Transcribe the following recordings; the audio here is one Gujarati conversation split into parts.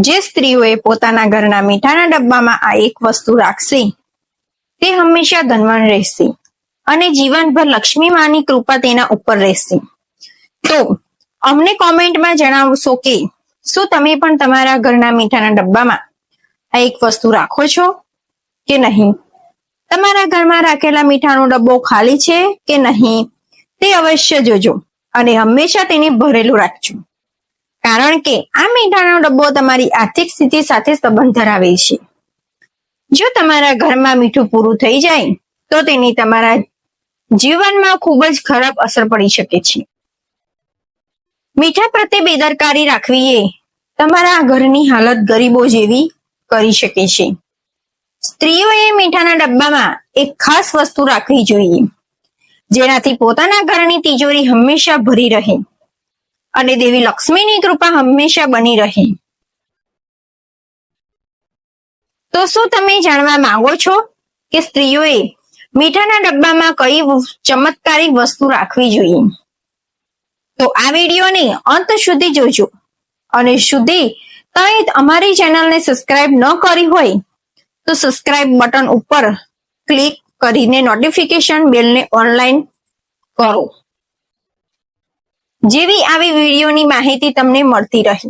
જે સ્ત્રીઓએ પોતાના ઘરના મીઠાના ડબ્બામાં આ એક વસ્તુ રાખશે, તે હંમેશા ધનવાન રહેશે અને જીવનભર લક્ષ્મી માની કૃપા તેના ઉપર રહેશે. તો, અમને કોમેન્ટમાં જણાવશો કે, શું તમે પણ તમારા ઘરના મીઠાના ડબ્બામાં આ એક વસ્તુ રાખો છો કે નહીં? તમારા ઘરમાં રાખેલા મીઠાનો ડબ્બો ખાલી છે કે નહીં? તે અવશ્ય જોજો અને હંમેશા તેને ભરેલું રાખજો. કારણ કે આ મીઠાનો ડબ્બો તમારી આર્થિક સ્થિતિ સાથે સંબંધ ધરાવે છે. જો તમારા ઘરમાં મીઠું પૂરું થઈ જાય, તો તેની તમારા જીવનમાં ખૂબ જ ખરાબ અસર પડી શકે છે. મીઠા પ્રત્યે બેદરકારી રાખવી એ તમારા ઘરની હાલત ગરીબો જેવી કરી શકે છે. સ્ત્રીઓએ મીઠાના ડબ્બામાં એક ખાસ વસ્તુ રાખવી જોઈએ, જેનાથી પોતાના ઘરની તિજોરી હંમેશા ભરી રહે. અને દેવી લક્ષ્મીની કૃપા હંમેશા બની રહે. તો શું તમે જાણવા માંગો છો કે સ્ત્રીઓએ મીઠાના ડબ્બામાં કઈ ચમત્કારી વસ્તુ રાખવી જોઈએ? તો આ વિડીયોને અંત સુધી જોજો અને સુધી તમે અમારી ચેનલને સબસ્ક્રાઇબ ન કરી હોય તો સબસ્ક્રાઇબ બટન ઉપર ક્લિક કરીને નોટિફિકેશન બેલને ઓનલાઈન કરો. જેવી આવી વિડીયોની માહિતી તમને મળતી રહે.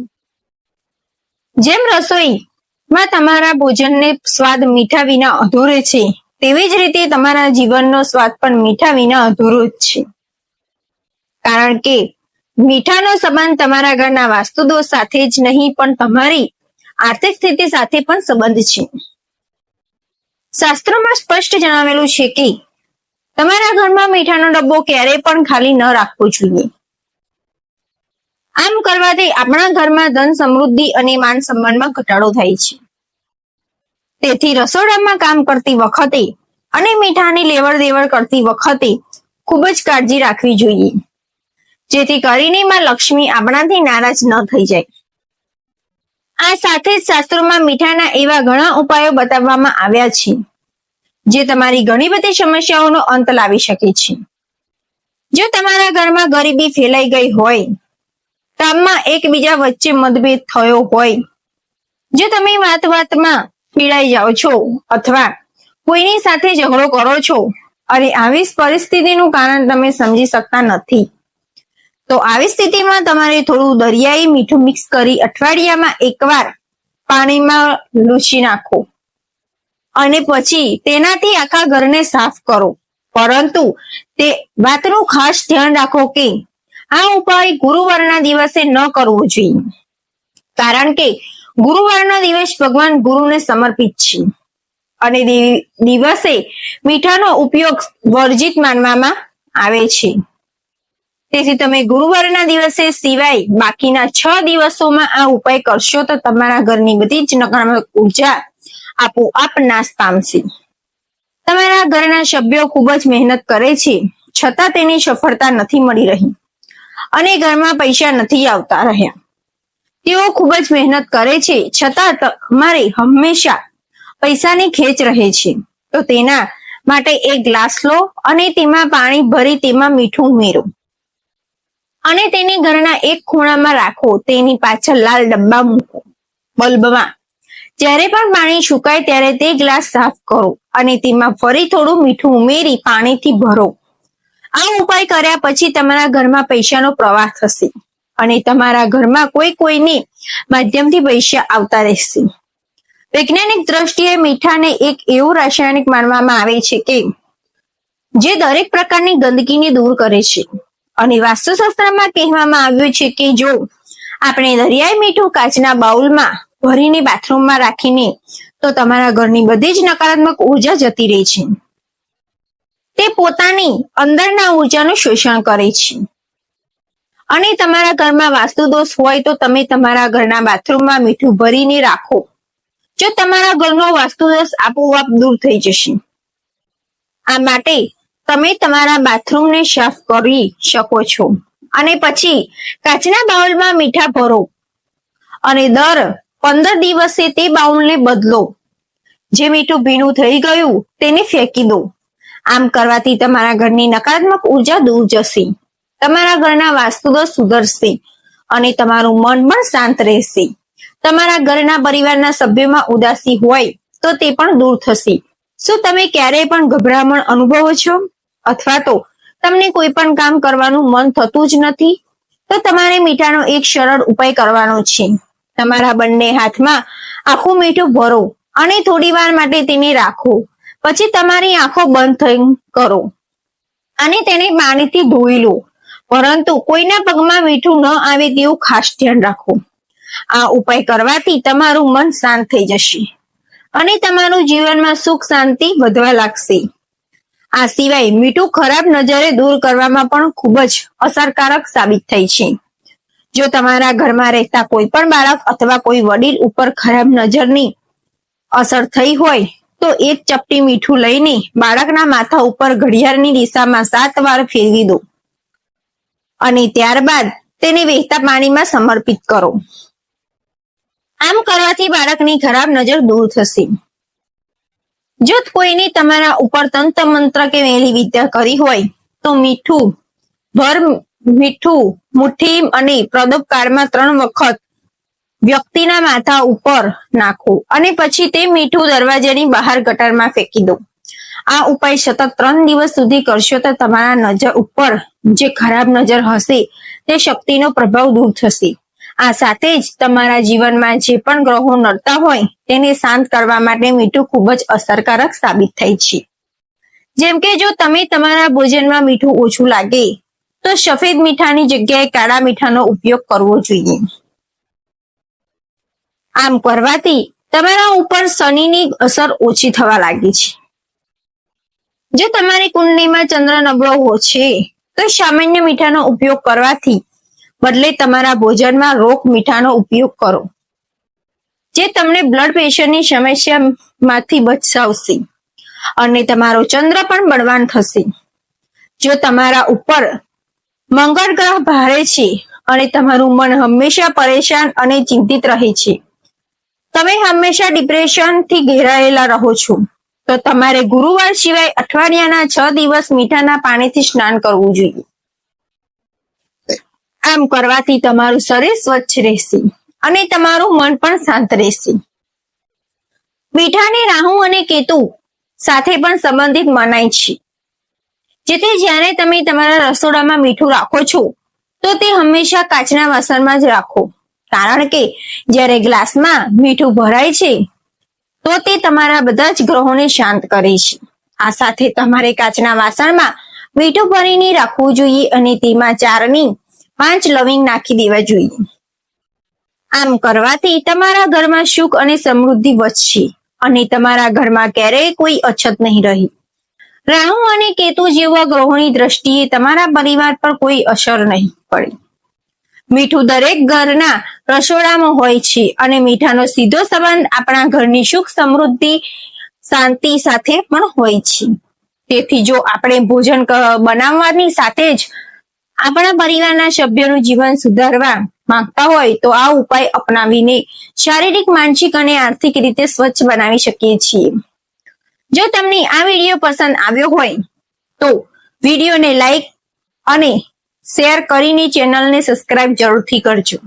જેમ રસોઈમાં તમારા ભોજનને સ્વાદ મીઠા વિના અધૂરે છે, તેવી જ રીતે તમારા જીવનનો સ્વાદ પણ મીઠા વિના અધૂરો જ છે. કારણ કે મીઠાનો સંબંધ તમારા ઘરના વાસ્તુદોષ સાથે જ નહીં, પણ તમારી આર્થિક સ્થિતિ સાથે પણ સંબંધ છે. શાસ્ત્રોમાં સ્પષ્ટ જણાવેલું છે કે, તમારા ઘરમાં મીઠાનો ડબ્બો ક્યારેય પણ ખાલી ન રાખવો જોઈએ. આમ કરવાથી આપણા ઘરમાં ધન સમૃદ્ધિ અને માન સન્માનમાં ઘટાડો થાય છે. તેથી રસોડામાં કામ કરતી વખતે અને મીઠાની લેવડ દેવડ કરતી વખતે ખૂબ જ કાળજી રાખવી જોઈએ. જેથી કરીને માં લક્ષ્મી આપણાથી નારાજ ન થઈ જાય. આ સાથે જ શાસ્ત્રોમાં મીઠાના એવા ઘણા ઉપાયો બતાવવામાં આવ્યા છે, જે તમારી ઘણી બધી સમસ્યાઓનો અંત લાવી શકે છે. જો તમારા ઘરમાં ગરીબી ફેલાઈ ગઈ હોય કામમાં એકબીજા વચ્ચે મતભેદ થયો હોય. જો તમે વાત વાતમાં પીડાઈ જાઓ છો અથવા કોઈની સાથે ઝઘડો કરો છો અને આવી પરિસ્થિતિનું કારણ તમે સમજી શકતા નથી, તો આવી સ્થિતિમાં તમારે થોડું દરિયાઈ મીઠું મિક્સ કરી અઠવાડિયામાં એકવાર પાણીમાં લૂછી નાખો અને પછી તેનાથી આખા ઘરને સાફ કરો. પરંતુ તે વાતનું ખાસ ધ્યાન રાખો કે આ ઉપાય ગુરુવારના દિવસે ન કરવો જોઈએ. કારણ કે ગુરુવારનો દિવસ ભગવાન ગુરુને સમર્પિત છે. અને દિવસે મીઠાનો ઉપયોગ વર્જિત માનવામાં આવે છે. તેથી તમે ગુરુવારના દિવસે સિવાય બાકીના છ દિવસોમાં આ ઉપાય કરશો તો તમારા ઘરની બધી જ નકારાત્મક ઊર્જા આપોઆપ નાશ પામશે. તમારા ઘરના સભ્યો ખૂબ જ મહેનત કરે છે. છતાં તેની સફળતા નથી મળી રહી. અને ઘરમાં પૈસા નથી આવતા રહ્યા. તેઓ ખૂબ જ મહેનત કરે છે, છતાં તમારે હંમેશા પૈસાની ખેંચ રહે છે. તો તેના માટે એક ગ્લાસ લો અને તેમાં પાણી ભરી તેમાં મીઠું ઉમેરો. અને તેને ઘરના એક ખૂણામાં રાખો, તેની પાછળ લાલ ડબ્બા મૂકો. બલ્બમાં જ્યારે પણ પાણી સુકાય ત્યારે તે ગ્લાસ સાફ કરો અને તેમાં ફરી થોડું મીઠું ઉમેરી પાણીથી ભરો. આ ઉપાય કર્યા પછી તમારા ઘરમાં પૈસાનો પ્રવાહ થશે અને તમારા ઘરમાં કોઈ કોઈને માધ્યમથી પૈસા આવતા રહેશે. વૈજ્ઞાનિક દ્રષ્ટિએ મીઠાને એક એવું રાસાયણિક માનવામાં આવે છે કે જે દરેક પ્રકારની ગંદકીને દૂર કરે છે. અને વાસ્તુશાસ્ત્રમાં કહેવામાં આવ્યું છે કે જો આપણે દરિયાઈ મીઠું કાચના બાઉલમાં ભરીને બાથરૂમમાં રાખીને તો તમારા ઘરની બધી જ નકારાત્મક ઊર્જા જતી રહે છે. તે પોતાની અંદરના ઉર્જાનું શોષણ કરે છે. અને તમારા ઘરમાં વાસ્તુ દોષ હોય તો તમે તમારા ઘરના બાથરૂમમાં મીઠું ભરીને રાખો. જો તમારા ઘરનો વાસ્તુ દોષ આપોઆપ દૂર થઈ જશે. આ માટે તમે તમારા બાથરૂમને સાફ કરી શકો છો. અને પછી કાચના બાઉલમાં મીઠા ભરો. અને દર પંદર દિવસે તે બાઉલને બદલો. જે મીઠું ભીનું થઈ ગયું તેને ફેંકી દો. આમ કરવાથી તમારા ઘરની નકારાત્મક ઊર્જા દૂર જશે. તમારા ઘરના વાસ્તુદોષ સુધરશે અને તમારું મન પણ શાંત રહેશે. તમારા ઘરના પરિવારના સભ્યોમાં ઉદાસી હોય તો તે પણ દૂર થશે. શું તમે ક્યારેય પણ ગભરામણ અનુભવો છો? અથવા તો તમને કોઈ પણ કામ કરવાનું મન થતું જ નથી? તો તમારે મીઠાનો એક સરળ ઉપાય કરવાનો છે. તમારા બંને હાથમાં આખું મીઠું ભરો અને થોડી વાર માટે તેને રાખો. પછી તમારી આંખો બંધ થઈ કરો. અને તેને પાણીથી ધોઈ લો. પરંતુ કોઈના પગમાં મીઠું ન આવે તેવું ખાસ ધ્યાન રાખો. આ ઉપાય કરવાથી તમારું મન શાંત થઈ જશે. અને તમારું જીવનમાં સુખ શાંતિ વધવા લાગશે. આ સિવાય મીઠું ખરાબ નજરે દૂર કરવામાં પણ ખૂબ જ અસરકારક સાબિત થઈ છે. જો તમારા ઘરમાં રહેતા કોઈ પણ બાળક અથવા કોઈ વડીલ ઉપર ખરાબ નજરની અસર થઈ હોય તો એક ચપટી મીઠું લઈને બાળકના માથા ઉપર ઘડિયાળની દિશામાં સાત વાર ફેરવી દો. અને ત્યારબાદ તેને વહેતા પાણીમાં સમર્પિત કરો. આમ કરવાથી બાળકની ખરાબ નજર દૂર થશે. જો કોઈને તમારા ઉપર તંત્ર મંત્ર કે વહેલી વિદ્યા કરી હોય, તો મીઠું, ભર મીઠું, મુઠ્ઠી અને પ્રદોપ કાળમાં ત્રણ વખત વ્યક્તિના માથા ઉપર નાખો અને પછી તે મીઠું દરવાજાની બહાર ગટરમાં ફેંકી દો આ ઉપાય સતત ત્રણ દિવસ સુધી કરશો તો તમારા નજર ઉપર જે ખરાબ નજર હશે તે શક્તિનો પ્રભાવ દૂર થશે. આ સાથે જ તમારા જીવનમાં જે પણ ગ્રહો નડતા હોય તેને શાંત કરવા માટે મીઠું ખૂબ જ અસરકારક સાબિત થાય છે. જેમ કે જો તમે તમારા ભોજનમાં મીઠું ઓછું લાગે, તો સફેદ મીઠાની જગ્યાએ કાળા મીઠાનો ઉપયોગ કરવો જોઈએ. આમ કરવાથી તમારા ઉપર શનિની અસર ઓછી થવા લાગી છે. જો તમારી કુંડલીમાં ચંદ્ર નબળો છે, તો સામાન્ય મીઠાનો ઉપયોગ કરવાથી બદલે તમારા ભોજનમાં રોક મીઠાનો ઉપયોગ કરો. જે તમને બ્લડ પ્રેશરની સમસ્યામાંથી બચાવશે અને તમારો ચંદ્ર પણ બળવાન થશે. જો તમારા ઉપર મંગળ ગ્રહ ભારે છે અને તમારું મન હંમેશા પરેશાન અને ચિંતિત રહે છે તમે હંમેશા ડિપ્રેશનથી ઘેરાયેલા રહો છો. તો તમારે ગુરુવાર સિવાય અઠવાડિયાના છ દિવસ મીઠાના પાણીથી સ્નાન કરવું જોઈએ. આમ કરવાથી તમારું શરીર સ્વચ્છ રહેશે અને તમારું મન પણ શાંત રહેશે. મીઠાને રાહુ અને કેતુ સાથે પણ સંબંધિત મનાય છે. જેથી જ્યારે તમે તમારા રસોડામાં મીઠું રાખો છો, તો તે હંમેશા કાચના વાસણમાં જ રાખો. કારણ કે જ્યારે ગ્લાસમાં મીઠું ભરાય છે, તો તે તમારા બધા જ ગ્રહોને શાંત કરે છે. આ સાથે તમારે કાચના વાસણમાં મીઠું ભરીને રાખવું જોઈએ અને તેમાં ચારની પાંચ લવિંગ નાખી દેવા જોઈએ. આમ કરવાથી તમારા ઘરમાં સુખ અને સમૃદ્ધિ વધશે અને તમારા ઘરમાં ક્યારેય કોઈ અછત નહીં રહી. રાહુ અને કેતુ જેવા ગ્રહોની દ્રષ્ટિએ તમારા પરિવાર પર કોઈ અસર નહીં પડે. મીઠું દરેક ઘરના રસોડામાં હોય છે અને મીઠાનો સીધો સંબંધ આપણા ઘરની સુખ સમૃદ્ધિ, શાંતિ સાથે પણ હોય છે. તેથી જો આપણે ભોજન બનાવવાની સાથે જ આપણા પરિવારના સભ્યોનું જીવન સુધારવા માંગતા હોય તો આ ઉપાય અપનાવીને શારીરિક, માનસિક અને આર્થિક રીતે સ્વચ્છ બનાવી શકીએ છીએ. જો તમને આ વીડિયો પસંદ આવ્યો હોય તો વિડીયોને લાઈક અને શેર કરીને ચેનલને સબસ્ક્રાઇબ જરૂરથી કરજો.